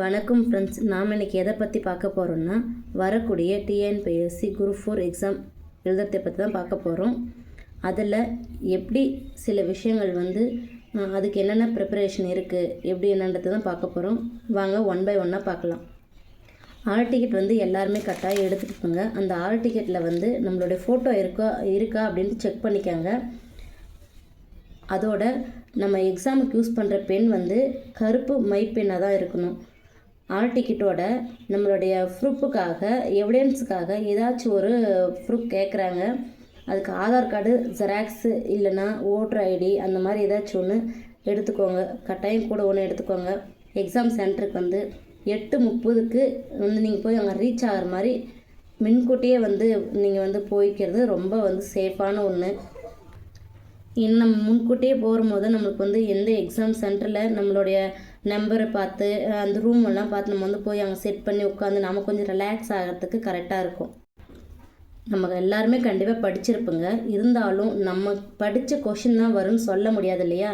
வணக்கம் ஃப்ரெண்ட்ஸ் நாம் இன்னைக்கு எதை பற்றி பார்க்க போகிறோம்னா வரக்கூடிய டிஎன்பிஎஸ்சி குரூப் ஃபோர் எக்ஸாம் எழுதுறதை பற்றி தான் பார்க்க போகிறோம் அதில் எப்படி சில விஷயங்கள் வந்து அதுக்கு என்னென்ன ப்ரிப்பரேஷன் இருக்குது எப்படி என்னன்றதை தான் பார்க்க போகிறோம் வாங்க ஒன் பை ஒன்னாக பார்க்கலாம். ஆல் டிக்கெட் வந்து எல்லாருமே கட்டாயம் எடுத்துக்கோங்க அந்த ஆல் டிக்கெட்டில் வந்து நம்மளுடைய ஃபோட்டோ இருக்கா இருக்கா அப்படின்ட்டு செக் பண்ணிக்கோங்க. அதோட நம்ம எக்ஸாமுக்கு யூஸ் பண்ணுற பென் வந்து கருப்பு மைப்பெண்ணாக பென்னாக தான் இருக்கணும். ஆல் டிக்கெட்டோட நம்மளுடைய ப்ரூஃபுக்காக எவிடன்ஸுக்காக ஏதாச்சும் ஒரு ப்ரூஃப் கேட்குறாங்க அதுக்கு ஆதார் கார்டு ஜெராக்ஸு இல்லைன்னா ஓட்டர் ஐடி அந்த மாதிரி ஏதாச்சும் ஒன்று எடுத்துக்கோங்க. கட்டாயம் கூட ஒன்று எடுத்துக்கோங்க. எக்ஸாம் சென்டருக்கு வந்து எட்டு முப்பதுக்கு வந்து நீங்கள் போய் அங்கே ரீச் ஆகிற மாதிரி முன்கூட்டியே வந்து நீங்கள் வந்து போய்க்கிறது ரொம்ப வந்து சேஃபான ஒன்று இன்னும் முன்கூட்டியே போகும்போது நம்மளுக்கு வந்து எந்த எக்ஸாம் சென்டரில் நம்மளுடைய நம்பரை பார்த்து அந்த ரூம் எல்லாம் பார்த்து நம்ம வந்து போய் அங்கே செட் பண்ணி உட்காந்து நம்ம கொஞ்சம் ரிலாக்ஸ் ஆகிறதுக்கு கரெக்டாக இருக்கும். நம்ம எல்லாருமே கண்டிப்பாக படிச்சிருப்போங்க. இருந்தாலும் நம்ம படித்த கொஷின் தான் வரும்னு சொல்ல முடியாது இல்லையா?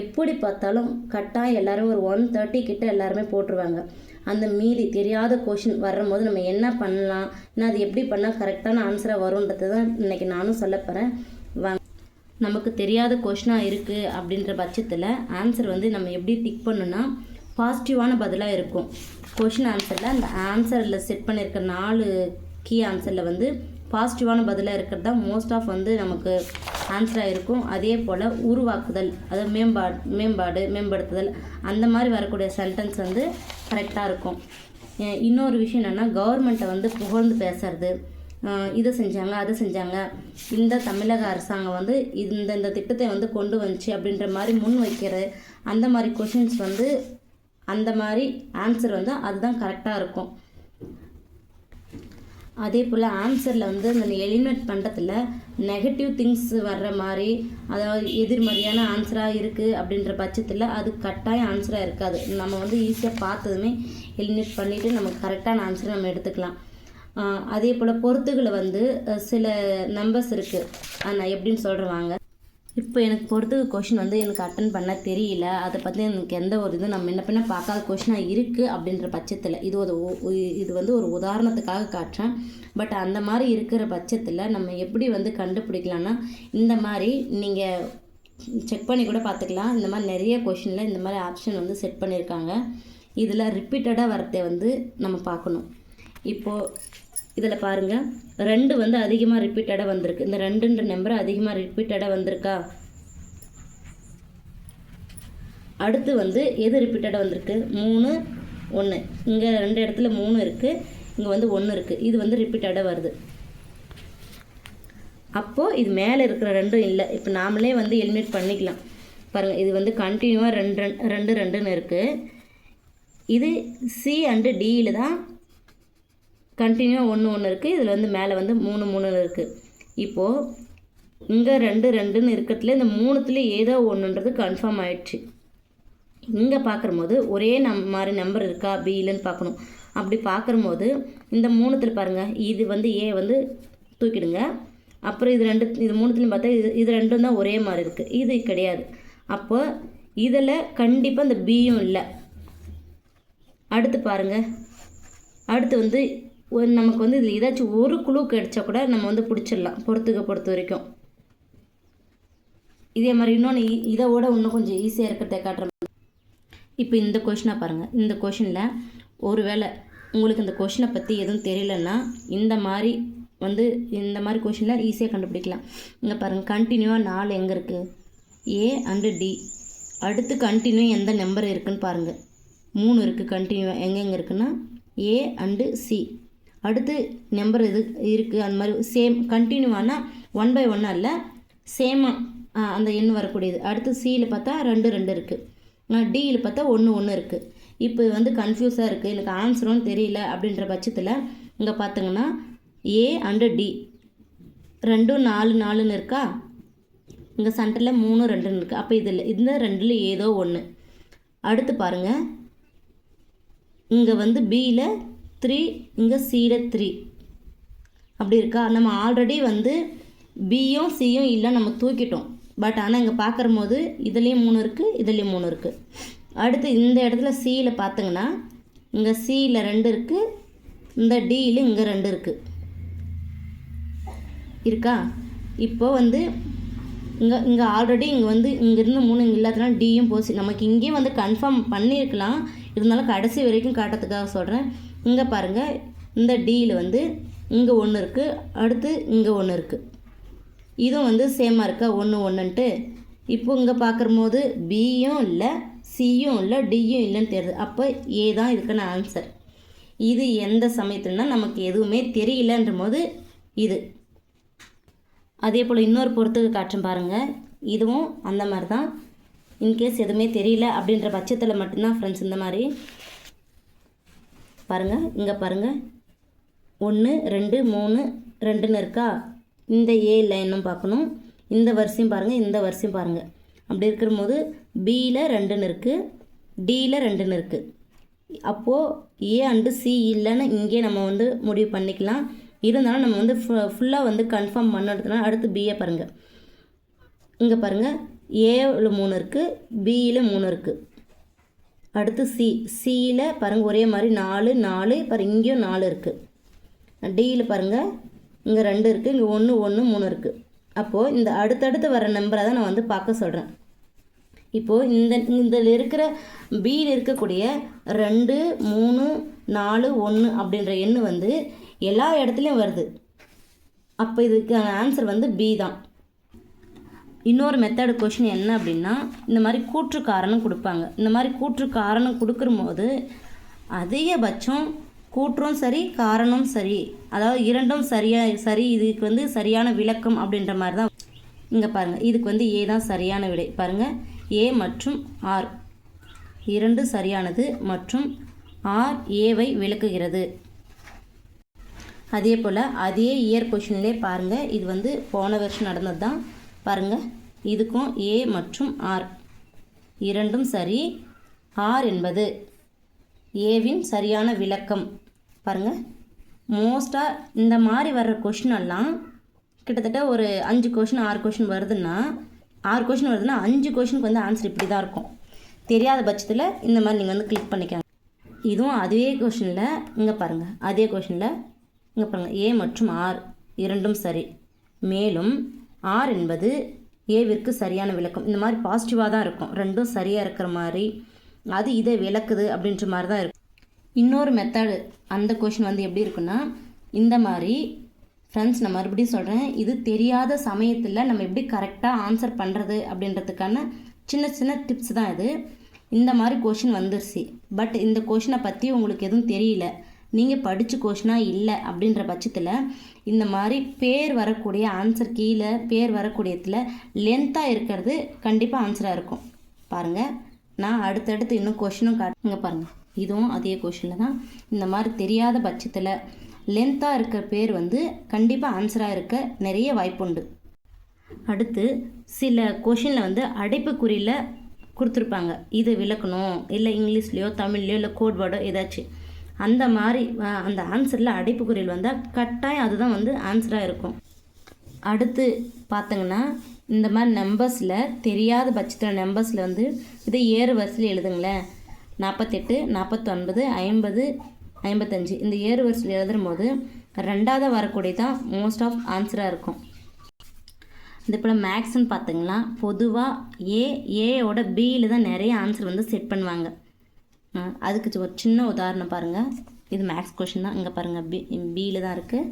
எப்படி பார்த்தாலும் கட்டாயம் எல்லோரும் ஒரு ஒன் தேர்ட்டி கிட்ட எல்லாருமே போட்டுருவாங்க. அந்த மீதி தெரியாத கொஷின் வரும்போது நம்ம என்ன பண்ணலாம்? இன்னும் அது எப்படி பண்ணால் கரெக்டான ஆன்சராக வரும்ன்றது தான் இன்றைக்கி நானும் சொல்ல போகிறேன் நமக்கு தெரியாத கொஷினாக இருக்குது அப்படின்ற பட்சத்தில் ஆன்சர் வந்து நம்ம எப்படி டிக் பண்ணணும்னா பாசிட்டிவான பதிலாக இருக்கும். கொஷின் ஆன்சரில் அந்த ஆன்சரில் செட் பண்ணியிருக்க நாலு கீ ஆன்சரில் வந்து பாசிட்டிவான பதிலாக இருக்கிறது தான் மோஸ்ட் ஆஃப் வந்து நமக்கு ஆன்சராக இருக்கும். அதே போல் உருவாக்குதல் அதாவது மேம்பாடு மேம்பாடு மேம்படுத்துதல் அந்த மாதிரி வரக்கூடிய சென்டென்ஸ் வந்து கரெக்டாக இருக்கும். இன்னொரு விஷயம் என்னென்னா கவர்மெண்ட்டை வந்து புகழ்ந்து பேசுறது. இதை செஞ்சாங்க அதை செஞ்சாங்க. இந்த தமிழக அரசாங்கம் வந்து இந்த இந்த திட்டத்தை வந்து கொண்டு வந்துச்சு அப்படின்ற மாதிரி முன் வைக்கிறது அந்த மாதிரி கொஷின்ஸ் வந்து அந்த மாதிரி ஆன்சர் வந்து அதுதான் கரெக்டாக இருக்கும். அதே போல் ஆன்சரில் வந்து அந்த எலிமினேட் பண்ணுறதுல நெகட்டிவ் திங்ஸ் வர்ற மாதிரி அதாவது எதிர்மறையான ஆன்சராக இருக்குது அப்படின்ற பட்சத்தில் அது கட்டாயம் ஆன்சராக இருக்காது. நம்ம வந்து ஈஸியாக பார்த்ததுமே எலிமினேட் பண்ணிவிட்டு நமக்கு கரெக்டான ஆன்சரை நம்ம எடுத்துக்கலாம். அதே போல் பொறுத்துகளை வந்து சில நம்பர்ஸ் இருக்குது நான் எப்படின்னு சொல்கிறவாங்க இப்போ எனக்கு பொறுத்துக்கு கொஷின் வந்து எனக்கு அட்டன் பண்ண தெரியல. அதை பற்றி எனக்கு எந்த ஒரு இது நம்ம என்ன பண்ண பார்க்காத கொஷினாக இருக்குது அப்படின்ற பட்சத்தில். இது ஒரு இது வந்து ஒரு உதாரணத்துக்காக காட்டுறேன். பட் அந்த மாதிரி இருக்கிற பட்சத்தில் நம்ம எப்படி வந்து கண்டுபிடிக்கலாம்னா இந்த மாதிரி நீங்கள் செக் பண்ணி கூட பார்த்துக்கலாம். இந்த மாதிரி நிறைய கொஷினில் இந்த மாதிரி ஆப்ஷன் வந்து செட் பண்ணியிருக்காங்க இதில் ரிப்பீட்டடாக வரத்தை வந்து நம்ம பார்க்கணும். இப்போது இதில் பாருங்கள் ரெண்டு வந்து அதிகமாக ரிப்பீட்டடாக வந்திருக்கு. இந்த ரெண்டுன்ற நம்பர் அதிகமாக ரிப்பீட்டடாக வந்திருக்கா? அடுத்து வந்து எது ரிப்பீட்டடாக வந்திருக்கு? மூணு ஒன்று இங்கே ரெண்டு இடத்துல மூணு இருக்குது இங்கே வந்து ஒன்று இருக்குது இது வந்து ரிப்பீட்டடாக வருது. அப்போது இது மேலே இருக்கிற ரெண்டும் இல்லை. இப்போ நாமளே வந்து எலிமினேட் பண்ணிக்கலாம். பாருங்கள் இது வந்து கண்டினியூவாக ரெண்டு ரெண்டு ரெண்டு ரெண்டுன்னு இருக்குது இது சி அண்டு டியில் தான் கண்டினியூவாக ஒன்று ஒன்று இருக்குது இதில் வந்து மேலே வந்து மூணு மூணு இருக்குது இப்போது இங்கே ரெண்டு ரெண்டுன்னு இருக்கிறதுல இந்த மூணுத்துல ஏதோ ஒன்றுன்றது கன்ஃபார்ம் ஆயிடுச்சு. இங்கே பார்க்கும்போது ஒரே நம் மாதிரி நம்பர் இருக்கா? பி இல்லைன்னு பார்க்கணும் அப்படி பார்க்கும்போது இந்த மூணுத்தில் பாருங்கள் இது வந்து ஏ வந்து தூக்கிடுங்க. அப்புறம் இது ரெண்டு இது மூணுத்துலையும் பார்த்தா இது இது ரெண்டும் தான் ஒரே மாதிரி இருக்குது இது கிடையாது. அப்போ இதில் கண்டிப்பாக இந்த பியும் இல்லை. அடுத்து பாருங்கள் அடுத்து வந்து ஒரு நமக்கு வந்து இதில் ஏதாச்சும் ஒரு குழு கிடைச்சா கூட நம்ம வந்து பிடிச்சிடலாம் பொறுத்துக்க பொறுத்த வரைக்கும். இதே மாதிரி இன்னொன்று இதை விட இன்னும் கொஞ்சம் ஈஸியாக இருக்கிறத காட்டுற இப்போ இந்த கொஷினை பாருங்கள் இந்த கொஷினில் ஒருவேளை உங்களுக்கு இந்த கொஷினை பற்றி எதுவும் தெரியலன்னா இந்த மாதிரி வந்து இந்த மாதிரி கொஷினில் ஈஸியாக கண்டுபிடிக்கலாம். இங்கே பாருங்கள் கண்டினியூவாக நாலு எங்கே இருக்குது ஏ அண்டு டி அடுத்து கண்டினியூ எந்த நம்பர் இருக்குன்னு பாருங்கள் மூணு இருக்குது கண்டினியூவாக எங்கெங்கே இருக்குன்னா? ஏ அண்டு சி அடுத்து நம்பர் இது இருக்குது அந்த மாதிரி சேம் கண்டினியூவானா ஒன் பை ஒன்னாக இல்லை சேமாக அந்த எண் வரக்கூடியது. அடுத்து சியில் பார்த்தா ரெண்டு ரெண்டு இருக்குது டியில் பார்த்தா ஒன்று ஒன்று இருக்குது இப்போ வந்து கன்ஃபியூஸாக இருக்குது எனக்கு ஆன்சரும் தெரியல அப்படின்ற பட்சத்தில் இங்கே பார்த்தீங்கன்னா ஏ அண்டு டி ரெண்டும் நாலு நாலுன்னு இருக்கா? இங்கே சென்டரில் மூணு ரெண்டுன்னு இருக்குது அப்போ இதில் இந்த ரெண்டில் ஏதோ ஒன்று அடுத்து பாருங்கள் இங்கே வந்து பியில் த்ரீ இங்கே சீட த்ரீ அப்படி இருக்கா? நம்ம ஆல்ரெடி வந்து பியும் சியும் இல்லை நம்ம தூக்கிட்டோம். பட் ஆனால் இங்கே பார்க்குற போது இதுலேயும் மூணு இருக்குது இதுலேயும் மூணு இருக்குது அடுத்து இந்த இடத்துல சியில் பார்த்தீங்கன்னா இங்கே சியில் ரெண்டு இருக்குது இந்த டியில் இங்கே ரெண்டு இருக்குது இருக்கா? இப்போ வந்து இங்கே இங்கே ஆல்ரெடி இங்கே வந்து இங்கேருந்து மூணு இங்கே இல்லாதனால டியும் போச்சு. நமக்கு இங்கேயும் வந்து கன்ஃபார்ம் பண்ணியிருக்கலாம். இருந்தாலும் கடைசி வரைக்கும் காட்டுறதுக்காக சொல்கிறேன் இங்கே பாருங்கள் இந்த டியில் வந்து இங்கே ஒன்று இருக்குது அடுத்து இங்கே ஒன்று இருக்குது இதுவும் வந்து சேமாக இருக்கா? ஒன்று ஒன்றுன்ட்டு இப்போ இங்கே பார்க்குற போது பியும் இல்லை சியும் இல்லை டியும் இல்லைன்னு தெரியுது. அப்போ ஏ தான் இதுக்கான ஆன்சர் இது எந்த சமயத்துலனா நமக்கு எதுவுமே தெரியலன்ற போது இது. அதே போல் இன்னொரு பொறுத்துக்கு காற்றும் பாருங்கள் இதுவும் அந்த மாதிரி தான் இன்கேஸ் எதுவுமே தெரியல அப்படின்ற பட்சத்தில் மட்டும்தான் ஃப்ரெண்ட்ஸ் இந்த மாதிரி பாருங்கள் இங்கே பாருங்கள் ஒன்று ரெண்டு மூணு ரெண்டுன்னு இருக்கா? இந்த ஏ லைனும் பார்க்கணும். இந்த வரிசையும் பாருங்கள் இந்த வரிசையும் பாருங்கள் அப்படி இருக்கிற போது பியில் ரெண்டுன்னு இருக்குது டியில் ரெண்டுன்னு இருக்குது அப்போது ஏ அண்டு சி இல்லைன்னு இங்கே நம்ம வந்து முடிவு பண்ணிக்கலாம். இருந்தாலும் நம்ம வந்து ஃபுல்லாக வந்து கன்ஃபார்ம் பண்ணுறதுனா அடுத்து பிஏ பாருங்கள் இங்கே பாருங்கள் ஏவில் மூணு இருக்குது பியில் மூணு இருக்குது அடுத்து சி சியில் பாருங்கள் ஒரே மாதிரி நாலு நாலு பாருங்கள் இங்கேயும் நாலு இருக்குது டியில் பாருங்கள் இங்கே ரெண்டு இருக்குது இங்கே ஒன்று ஒன்று மூணு இருக்குது அப்போது இந்த அடுத்தடுத்து வர நம்பரை தான் நான் வந்து பார்க்க சொல்கிறேன் இப்போது இந்த இதில் இருக்கிற பியில் இருக்கக்கூடிய ரெண்டு மூணு நாலு ஒன்று அப்படின்ற எண் வந்து எல்லா இடத்துலையும் வருது. அப்போ இதுக்கான ஆன்சர் வந்து பி தான். இன்னொரு மெத்தடு கொஷின் என்ன அப்படின்னா இந்த மாதிரி கூற்று காரணம் கொடுப்பாங்க. இந்த மாதிரி கூற்று காரணம் கொடுக்கும்போது அதிகபட்சம் கூற்றும் சரி காரணம் சரி. அதாவது இரண்டும் சரியா சரி இதுக்கு வந்து சரியான விளக்கம் அப்படின்ற மாதிரி தான். இங்கே பாருங்கள் இதுக்கு வந்து ஏ தான் சரியான விடை. பாருங்கள் ஏ மற்றும் ஆர் இரண்டு சரியானது மற்றும் ஆர் ஏவை விளக்குகிறது. அதே போல் அதே இயர் கொஷின்லேயே பாருங்கள் இது வந்து போன வருஷம் நடந்தது தான் பாருங்கள் இதுக்கும் ஏ மற்றும் ஆர் இரண்டும் சரி. ஆர் என்பது ஏவின் சரியான விளக்கம். பாருங்கள் மோஸ்ட்டாக இந்த மாதிரி வர்ற கொஷின் எல்லாம் கிட்டத்தட்ட ஒரு அஞ்சு கொஷின் ஆறு கொஷின் வருதுன்னா ஆறு கொஷின் வருதுன்னா அஞ்சு கொஷினுக்கு வந்து ஆன்சர் இப்படி தான் இருக்கும். தெரியாத பட்சத்தில் இந்த மாதிரி நீங்கள் வந்து கிளிக் பண்ணிக்கோங்க இதுவும் அதே கொஷினில் இங்கே பாருங்கள் அதே கொஷினில் இங்கே பாருங்கள் ஏ மற்றும் ஆர் இரண்டும் சரி. மேலும் ஆர் என்பது ஏவிற்கு சரியான விளக்கம். இந்த மாதிரி பாசிட்டிவாக தான் இருக்கும். ரெண்டும் சரியாக இருக்கிற மாதிரி அது இதை விளக்குது அப்படின்ற மாதிரி தான் இருக்கும். இன்னொரு மெத்தடு அந்த கொஷின் வந்து எப்படி இருக்குன்னா இந்த மாதிரி ஃப்ரெண்ட்ஸ் நான் மறுபடியும் சொல்கிறேன் இது தெரியாத சமயத்தில் நம்ம எப்படி கரெக்டாக ஆன்சர் பண்ணுறது அப்படின்றதுக்கான சின்ன சின்ன டிப்ஸ் தான் இது. இந்த மாதிரி கொஷின் வந்துருச்சு. பட் இந்த கொஷினை பற்றி உங்களுக்கு எதுவும் தெரியல. நீங்கள் படித்த கொஷினாக இல்லை அப்படின்ற பட்சத்தில் இந்த மாதிரி பேர் வரக்கூடிய ஆன்சர் கீழே பேர் வரக்கூடியத்தில் லென்த்தாக இருக்கிறது கண்டிப்பாக ஆன்சராக இருக்கும். பாருங்கள் நான் அடுத்தடுத்து இன்னும் கொஷினும் காட்டுங்க பாருங்கள் இதுவும் அதே கொஷினில் தான். இந்த மாதிரி தெரியாத பட்சத்தில் லென்த்தாக இருக்கிற பேர் வந்து கண்டிப்பாக ஆன்சராக இருக்க நிறைய வாய்ப்புண்டு அடுத்து சில கொஷினில் வந்து அடைப்புக்குறியில் கொடுத்துருப்பாங்க. இது விளக்கணும் இல்லை இங்கிலீஷ்லேயோ தமிழ்லையோ இல்லை கோட் வேர்டோ ஏதாச்சும். அந்த மாதிரி அந்த ஆன்சரில் அடைப்புக்குறியில் வந்தால் கட்டாயம் அதுதான் வந்து ஆன்சராக இருக்கும். அடுத்து பார்த்தங்கன்னா இந்த மாதிரி நம்பர்ஸில் தெரியாத பட்சத்தில் நம்பர்ஸில் வந்து இதை ஏறு வரிசையில் எழுதுங்களேன். நாற்பத்தெட்டு நாற்பத்தொன்பது ஐம்பது ஐம்பத்தஞ்சு. இந்த ஏறு வரிசையில் எழுதும் போது ரெண்டாவது வரக்கூடிய தான் மோஸ்ட் ஆஃப் ஆன்சராக இருக்கும். இது போல் மேக்ஸ்ன்னு பார்த்தீங்கன்னா பொதுவாக ஏ ஏயோட பியில் தான் நிறைய ஆன்சர் வந்து செட் பண்ணுவாங்க. அதுக்கு ஒரு சின்ன உதாரணம் பாருங்கள் இது மேக்ஸ் கொஷின் தான். இங்கே பாருங்கள் பி பியில் தான் இருக்குது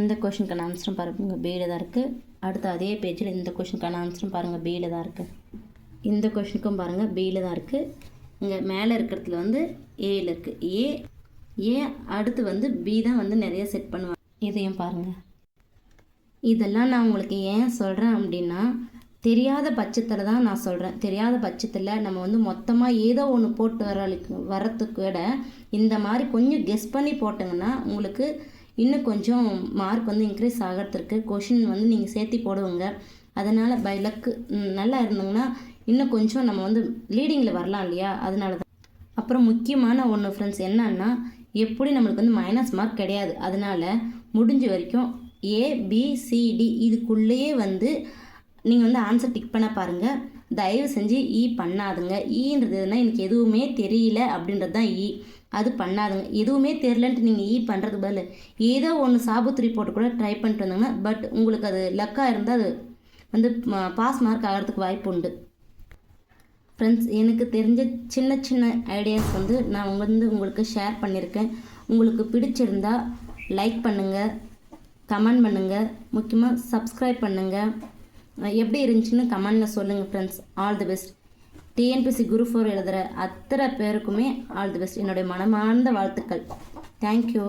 இந்த கொஷினுக்கான ஆன்சரும் பாருங்க. பியில் தான் இருக்குது அடுத்து அதே பேஜில் இந்த கொஷினுக்கான ஆன்சரும் பாருங்கள் பியில் தான் இருக்குது இந்த கொஷினுக்கும் பாருங்கள் பியில் தான் இருக்குது இங்கே மேலே இருக்கிறதுல வந்து ஏயில் இருக்குது ஏ ஏ அடுத்து வந்து பி தான் வந்து நிறைய செட் பண்ணுவாங்க. இதையும் பாருங்கள் இதெல்லாம் நான் உங்களுக்கு ஏன் சொல்கிறேன் அப்படின்னா தெரியாத பட்சத்தில் தான் நான் சொல்கிறேன் தெரியாத பட்சத்தில் நம்ம வந்து மொத்தமாக ஏதோ ஒன்று போட்டு வர வரத்துக்கு விட இந்த மாதிரி கொஞ்சம் கெஸ் பண்ணி போட்டிங்கன்னா உங்களுக்கு இன்னும் கொஞ்சம் மார்க் வந்து இன்க்ரீஸ் ஆகிறதுக்கு கொஷின் வந்து நீங்கள் சேர்த்தி போடுவீங்க. அதனால் பை லக்கு நல்லா இருந்தீங்கன்னா இன்னும் கொஞ்சம் நம்ம வந்து லீடிங்கில் வரலாம் இல்லையா? அதனால தான் அப்புறம் முக்கியமான ஒன்று ஃப்ரெண்ட்ஸ் என்னன்னா எப்படி நம்மளுக்கு வந்து மைனஸ் மார்க் கிடையாது. அதனால் முடிஞ்ச வரைக்கும் ஏ பி இதுக்குள்ளேயே வந்து நீங்கள் வந்து ஆன்சர் டிக் பண்ண பாருங்கள் தயவு செஞ்சு இ பண்ணாதுங்க. E ஈன்றதுன்னா எனக்கு எதுவுமே தெரியல அப்படின்றது தான் இ அது பண்ணாதுங்க. எதுவுமே தெரிலன்ட்டு நீங்கள் ஈ பண்ணுறதுக்கு பதில். ஏதோ ஒன்று சாபுத்திரி போட்டு கூட ட்ரை பண்ணிட்டு வந்தாங்கன்னா பட் உங்களுக்கு அது லக்காக இருந்தால் அது வந்து பாஸ் மார்க் ஆகிறதுக்கு வாய்ப்பு உண்டு. ஃப்ரெண்ட்ஸ் எனக்கு தெரிஞ்ச சின்ன சின்ன ஐடியாஸ் வந்து நான் வந்து உங்களுக்கு ஷேர் பண்ணியிருக்கேன் உங்களுக்கு பிடிச்சிருந்தா லைக் பண்ணுங்கள் கமெண்ட் பண்ணுங்கள் முக்கியமாக சப்ஸ்கிரைப் பண்ணுங்கள் எப்படி இருந்துச்சுன்னு கமெண்டில் சொல்லுங்கள் friends all the best TNPSC group four எழுதுகிற அத்தனை பேருக்குமே ஆல் தி பெஸ்ட் என்னுடைய மனமார்ந்த வாழ்த்துக்கள். தேங்க்யூ